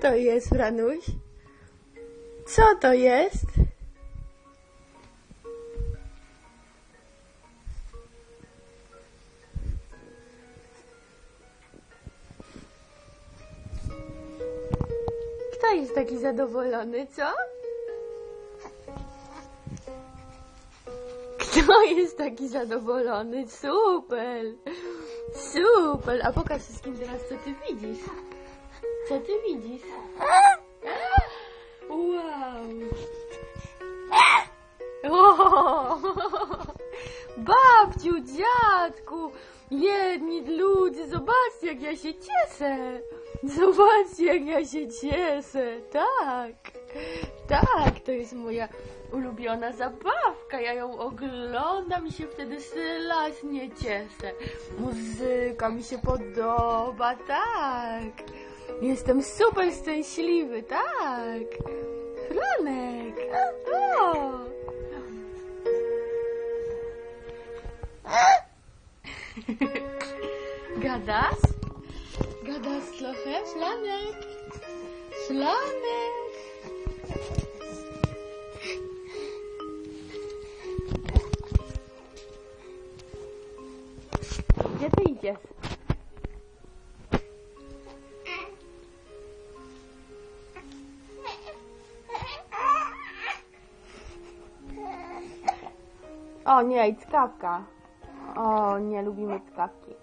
to jest, Franuś? Co to jest? Kto jest taki zadowolony, co? Kto jest taki zadowolony? Super! Super! A pokaż wszystkim teraz, co ty widzisz. Co ty widzisz? Wow! O! Babciu, dziadku, jedni ludzie, zobaczcie jak ja się cieszę. Zobaczcie jak ja się cieszę. Tak, tak, to jest moja ulubiona zabawka. Ja ją oglądam i się wtedy strasznie cieszę. Muzyka mi się podoba, tak. Jestem super szczęśliwy, tak. Franek, o! Gadasz? Gadasz trochę? Flanek? Flanek? Gdzie ty idziesz? O nie, i czkawka. O, nie lubimy czkawki.